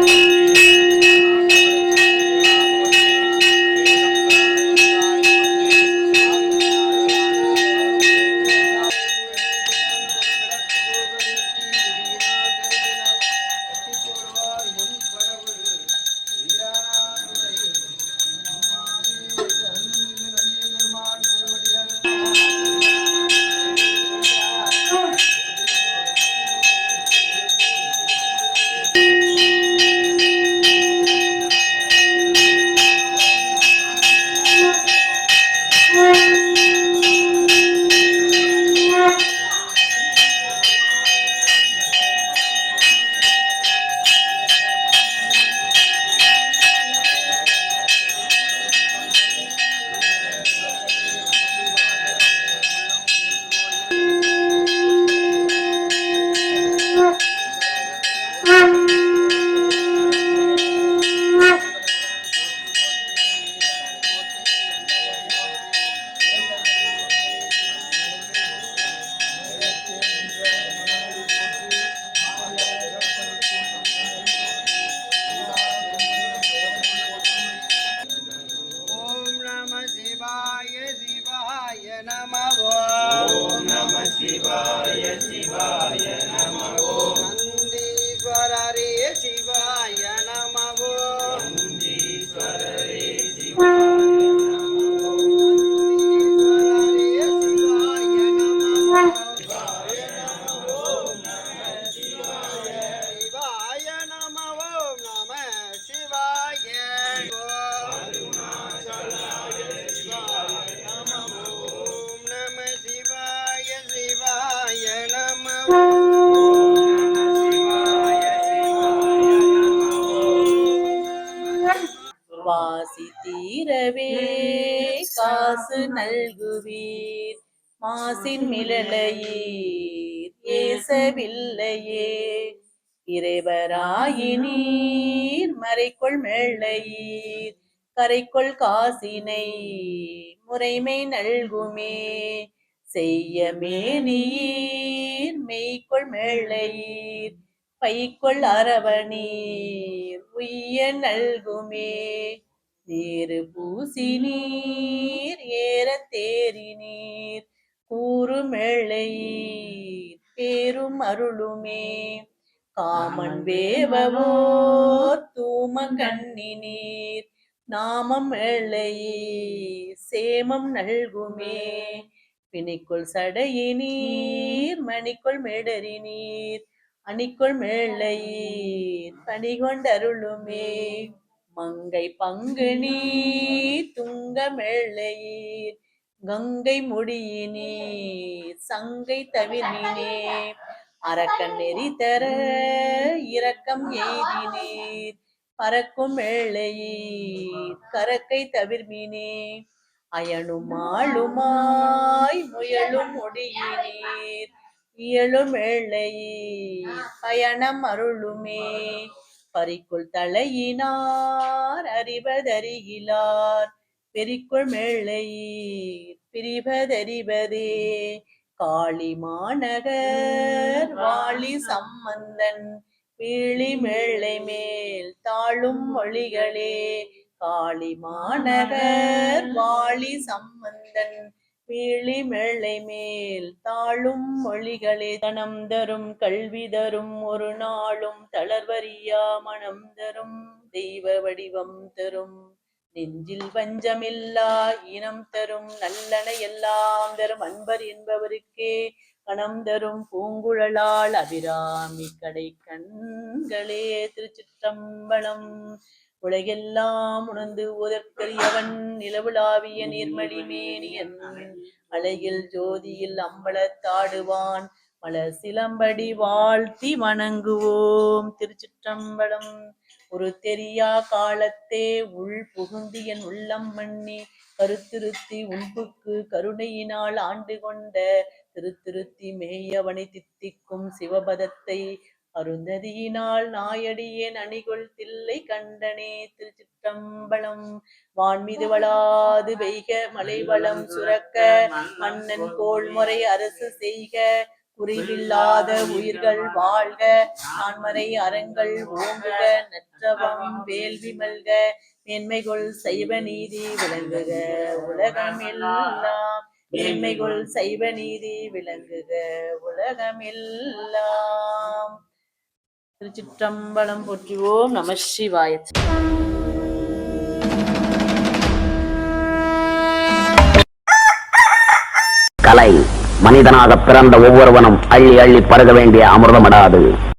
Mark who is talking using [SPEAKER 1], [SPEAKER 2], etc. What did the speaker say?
[SPEAKER 1] thank you காசு நல்குவீர். மாசின் மிளலையீர் ஏசவில்லையே. இறைவராயினீர். மறைக்குள் மெள்ளையீர் கரைக்குள் காசினை முறைமை நல்குமே. செய்ய மேனியீர் மெய்க்குள் மேளையீர் பைக்குள் அரவணீர். உய்ய நல்குமே. நேரு பூசி நீர் ஏற தேறி நீர் கூறுமெள்ளையீர் பேரும் அருளுமே. காமன் வேவவோ தூம கண்ணி நீர் நாமம் எள்ளையீர் சேமம் நல்குமே. பிணிக்குள் சடையி நீர் மணிக்குள் மேடறினீர். அணிக்குள் மேளையீர் பணிகொண்டருளுமே. மங்கை பங்குனி துங்க மேளையீர் கங்கை முடியினே சங்கை தவிர்மினே அரக்கன் நெறி தர இரக்கம் எய்தினீர். பறக்கும் மேளையீர் கரக்கை தவிர்மினே அயனும் ஆளுமாய் முயலும் முடியினீர். இயலும் ஏழையீர் பயணம் அருளுமே. பறிக்குள் தலையினார் அறிவதறிகிலார் பெரிக்குள் மேளையீர் பிரிவதறிவதே. காளி மாநகர் வாளி சம்பந்தன் வீழி மேளை மேல் தாழும் மொழிகளே காளி மாநகர் வாளி சம்பந்தன் வீழி மேளை மேல் தாழும் மொழிகளே தனம் தரும் கல்வி தரும் ஒரு நாளும் தளர்வறியா மனம் தரும் தெய்வ வடிவம் தரும். நெஞ்சில் வஞ்சமில்லா இனம் தரும் நல்லன எல்லாம் தரும் அன்பர் என்பவருக்கே கணம் தரும் பூங்குழலால் அபிராமி கடை கண்களே திருச்சிற்றம்பலம். உலகெல்லாம் உணர்ந்து உதற்கரியவன் நிலவுலாவிய நீர்மலி மேனியன். அலையில் ஜோதியில் அம்பலத்தாடுவான் மலர் சிலம்படி வாழ்த்தி வணங்குவோம். திருச்சிற்றம்பலம் ஒரு தெரியா காலத்தே உள் புகுந்து என் உள்ளம் மண்ணி கருத்திருத்தி உன்புக்கு கருணையினால் ஆண்டு கொண்ட திருத்திருத்தி மேயவனை தித்திக்கும் சிவபதத்தை அருந்ததியினால் நாயடியேன் அணிகொள் தில்லை கண்டனே திருச்சிற்றம்பலம். வான்மீது வளாது பெய்க மலை வளம் சுரக்க மன்னன் கோள்முறை அரசு செய்க. குறைவில்லாத உயிர்கள் வாழ்க நான்மறை அறங்கள் ஓங்குக நற்றவம் வேள்வி மல்க. மேன்மைகொள் சைவ நீதி விளங்குக உலகம் எல்லாம். மேன்மைகொள் சைவ நீதி விளங்குக உலகம் எல்லாம். திருச்சிற்றம்பலம் போற்றுவோம் நம சிவாய.
[SPEAKER 2] கலை மனிதனாக பிறந்த ஒவ்வொருவனும் அள்ளி அள்ளி பருக வேண்டிய அமிர்தமடாது